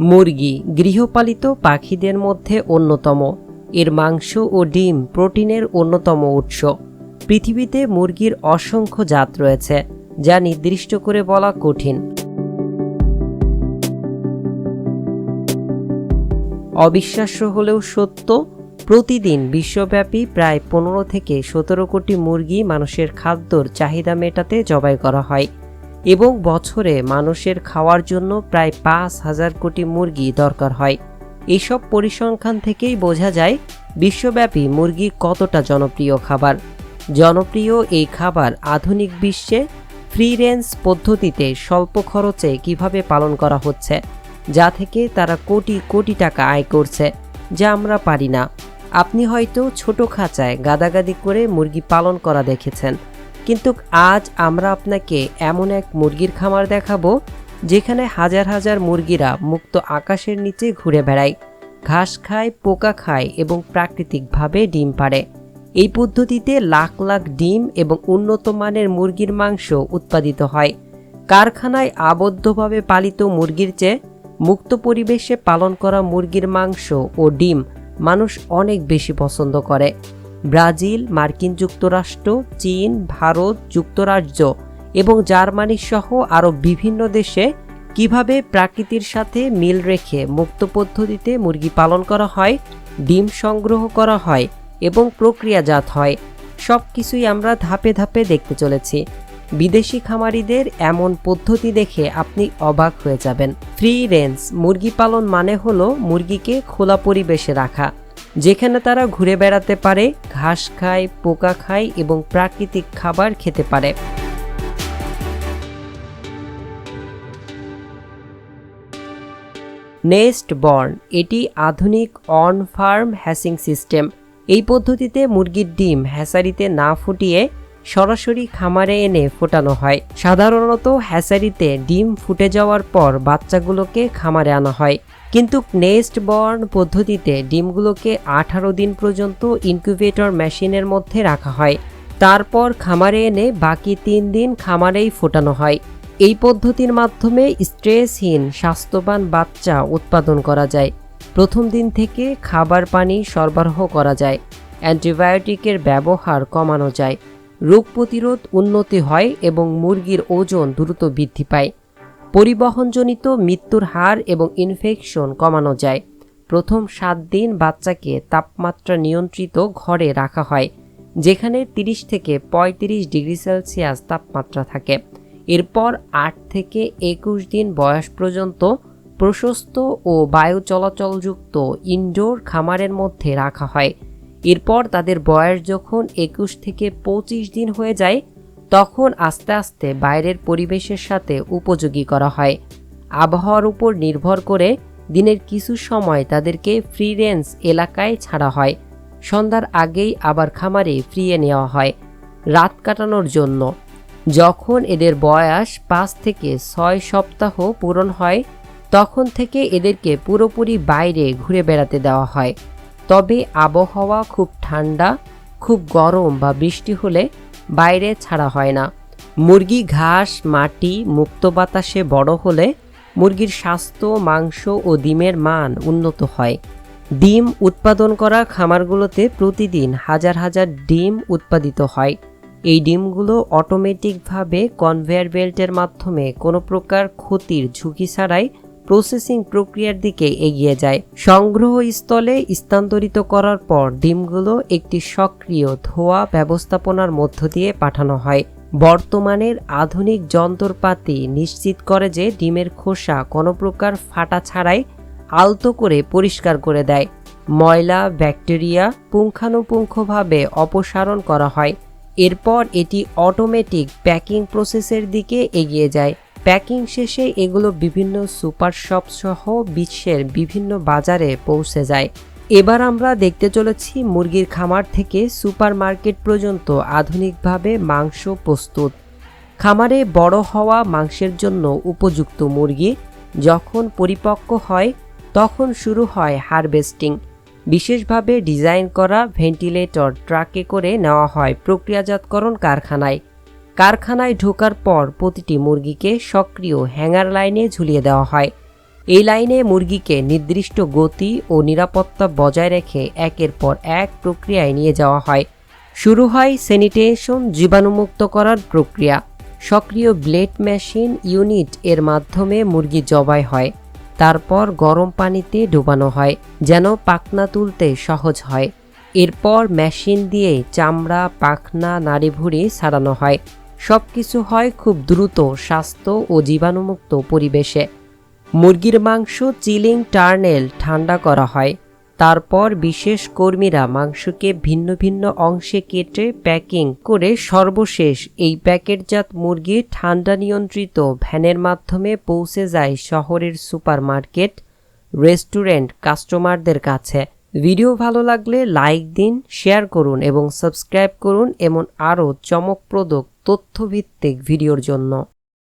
মুরগি গৃহপালিত পাখিদের মধ্যে অন্যতম। এর মাংস ও ডিম প্রোটিনের অন্যতম উৎস। পৃথিবীতে মুরগির অসংখ্য জাত রয়েছে, যা নির্দিষ্ট করে বলা কঠিন। অবিশ্বাস্য হলেও সত্য, প্রতিদিন বিশ্বব্যাপী প্রায় পনেরো থেকে সতেরো কোটি মুরগি মানুষের খাদ্যর চাহিদা মেটাতে জবাই করা হয়। এবং বছরে মানুষের খাওয়ার জন্য প্রায় পাঁচ হাজার কোটি মুরগি দরকার হয়। এইসব পরিসংখ্যান থেকেই বোঝা যায় বিশ্বব্যাপী মুরগি কতটা জনপ্রিয় খাবার। জনপ্রিয় এই খাবার আধুনিক বিশ্বে ফ্রি রেঞ্জ পদ্ধতিতে স্বল্প খরচে কীভাবে পালন করা হচ্ছে, যা থেকে তারা কোটি কোটি টাকা আয় করছে, যা আমরা পারি না। আপনি হয়তো ছোট খাঁচায় গাদাগাদি করে মুরগি পালন করা দেখেছেন। কিন্তু আজ আমরা আপনাকে এমন এক মুরগির খামার দেখাবো, যেখানে হাজার হাজার মুরগিরা মুক্ত আকাশের নিচে ঘুরে বেড়ায়, ঘাস খায়, পোকা খায় এবং প্রাকৃতিকভাবে ডিম পাড়ে। এই পদ্ধতিতে লাখ লাখ ডিম এবং উন্নত মানের মুরগির মাংস উৎপাদিত হয়। কারখানায় আবদ্ধভাবে পালিত মুরগির চেয়ে মুক্ত পরিবেশে পালন করা মুরগির মাংস ও ডিম মানুষ অনেক বেশি পছন্দ করে। ব্রাজিল, মার্কিন যুক্তরাষ্ট্র, চীন, ভারত, যুক্তরাজ্য এবং জার্মানি সহ আরও বিভিন্ন দেশে কীভাবে প্রাকৃতির সাথে মিল রেখে মুক্ত পদ্ধতিতে মুরগি পালন করা হয়, ডিম সংগ্রহ করা হয় এবং প্রক্রিয়াজাত হয় সব কিছুই আমরা ধাপে ধাপে দেখতে চলেছি। বিদেশি খামারিদের এমন পদ্ধতি দেখে আপনি অবাক হয়ে যাবেন। ফ্রি রেঞ্জ মুরগি পালন মানে হলো মুরগিকে খোলা পরিবেশে রাখা। যেখানে তারা ঘুরে বেড়াতে পারে, ঘাস খায়, পোকা খায় এবং প্রাকৃতিক খাবার খেতে পারে। নেস্ট বর্ন, এটি আধুনিক অন ফার্ম হ্যাসিং সিস্টেম। এই পদ্ধতিতে মুরগির ডিম হ্যাসারিতে না ফুটিয়ে সরাসরি খামারে এনে ফোটানো হয়। সাধারণত হ্যাসারিতে ডিম ফুটে যাওয়ার পর বাচ্চাগুলোকে খামারে আনা হয়। কিন্তু নেস্ট বর্ন পদ্ধতিতে ডিমগুলোকে আঠারো দিন পর্যন্ত ইনকিউবেটর মেশিনের মধ্যে রাখা হয়। তারপর খামারে এনে বাকি তিন দিন খামারেই ফোটানো হয়। এই পদ্ধতির মাধ্যমে স্ট্রেসহীন, স্বাস্থ্যবান বাচ্চা উৎপাদন করা যায়। প্রথম দিন থেকে খাবার পানি সরবরাহ করা যায়। অ্যান্টিবায়োটিকের ব্যবহার কমানো যায়। রোগ প্রতিরোধ উন্নতি হয় এবং মুরগির ওজন দ্রুত বৃদ্ধি পায়। পরিবহনজনিত মৃত্যুর হার এবং ইনফেকশন কমানো যায়। প্রথম সাত দিন বাচ্চাকে তাপমাত্রা নিয়ন্ত্রিত ঘরে রাখা হয়, যেখানে 30 থেকে ৩৫ ডিগ্রি সেলসিয়াস তাপমাত্রা থাকে। এরপর আট থেকে একুশ দিন বয়স পর্যন্ত প্রশস্ত ও বায়ু চলাচলযুক্ত ইনডোর খামারের মধ্যে রাখা হয়। এরপর তাদের বয়স যখন একুশ থেকে পঁচিশ দিন হয়ে যায় তখন আস্তে আস্তে বাইরের পরিবেশের সাথে উপযোগী করা হয়। আবহাওয়ার উপর নির্ভর করে দিনের কিছু সময় তাদেরকে ফ্রি রেঞ্জ এলাকায় ছাড়া হয়। সন্ধ্যার আগেই আবার খামারে ফ্রিয়ে নেওয়া হয় রাত কাটানোর জন্য। যখন এদের বয়স পাঁচ থেকে ছয় সপ্তাহ পূরণ হয়, তখন থেকে এদেরকে পুরোপুরি বাইরে ঘুরে বেড়াতে দেওয়া হয়। তবে আবহাওয়া খুব ঠান্ডা, খুব গরম বা বৃষ্টি হলে বাইরে ছাড়া হয় না। মুরগি, ঘাস, মাটি, মুক্ত বাতাসে বড় হলে মুরগির স্বাস্থ্য, মাংস ও ডিমের মান উন্নত হয়। ডিম উৎপাদন করা খামারগুলোতে প্রতিদিন হাজার হাজার ডিম উৎপাদিত হয়। এই ডিমগুলো অটোমেটিকভাবে কনভেয়ার বেল্টের মাধ্যমে কোনো প্রকার ক্ষতির ঝুঁকি ছাড়াই প্রসেসিং প্রক্রিয়ার দিকে এগিয়ে যায়। সংগ্রহ স্থলে স্থানান্তরিত করার পর ডিমগুলো একটি সক্রিয় ধোয়া ব্যবস্থাপনার মধ্য দিয়ে পাঠানো হয়। বর্তমানের আধুনিক যন্ত্রপাতি নিশ্চিত করে যে ডিমের খোসা কোনো প্রকার ফাটা ছাড়াই আলতো করে পরিষ্কার করে দেয়। ময়লা, ব্যাকটেরিয়া পুঙ্খানুপুঙ্খভাবে অপসারণ করা হয়। এরপর এটি অটোমেটিক প্যাকিং প্রসেসের দিকে এগিয়ে যায়। প্যাকিং শেষে এগুলো বিভিন্ন সুপার শপ সহ বিশ্বের বিভিন্ন বাজারে পৌঁছে যায়। এবার আমরা দেখতে চলেছি মুরগির খামার থেকে সুপার মার্কেট পর্যন্ত আধুনিকভাবে মাংস প্রস্তুত। খামারে বড় হওয়া মাংসের জন্য উপযুক্ত মুরগি যখন পরিপক্ক হয়, তখন শুরু হয় হারভেস্টিং। বিশেষভাবে ডিজাইন করা ভেন্টিলেটর ট্রাকে করে নেওয়া হয় প্রক্রিয়াজাতকরণ কারখানায়। কারখানায় ঢোকার পর প্রতিটি মুরগিকে সক্রিয় হ্যাঙ্গার লাইনে ঝুলিয়ে দেওয়া হয়। এই লাইনে মুরগিকে নির্দিষ্ট গতি ও নিরাপত্তা বজায় রেখে একের পর এক প্রক্রিয়ায় নিয়ে যাওয়া হয়। শুরু হয় স্যানিটেশন জীবাণুমুক্ত করার প্রক্রিয়া। সক্রিয় ব্লেড মেশিন ইউনিট এর মাধ্যমে মুরগি জবাই হয়। তারপর গরম পানিতে ডুবানো হয়, যেন পাখনা তুলতে সহজ হয়। এরপর মেশিন দিয়ে চামড়া, পাখনা, নাড়িভুড়ি ছাড়ানো হয়। সব কিছু হয় খুব দ্রুত, স্বাস্থ্য ও জীবাণুমুক্ত পরিবেশে। মুরগির মাংস, চিলিং, টার্নেল ঠান্ডা করা হয়। তারপর বিশেষ কর্মীরা মাংসকে ভিন্ন ভিন্ন অংশে কেটে প্যাকিং করে সর্বশেষ এই প্যাকেটজাত মুরগি ঠান্ডা নিয়ন্ত্রিত ভ্যানের মাধ্যমে পৌঁছে যায় শহরের সুপারমার্কেট, রেস্টুরেন্ট, কাস্টমারদের কাছে। ভিডিও ভালো লাগলে লাইক দিন, শেয়ার করুন এবং সাবস্ক্রাইব করুন, এমন আরও চমকপ্রদ তথ্যভিত্তিক ভিডিওর জন্য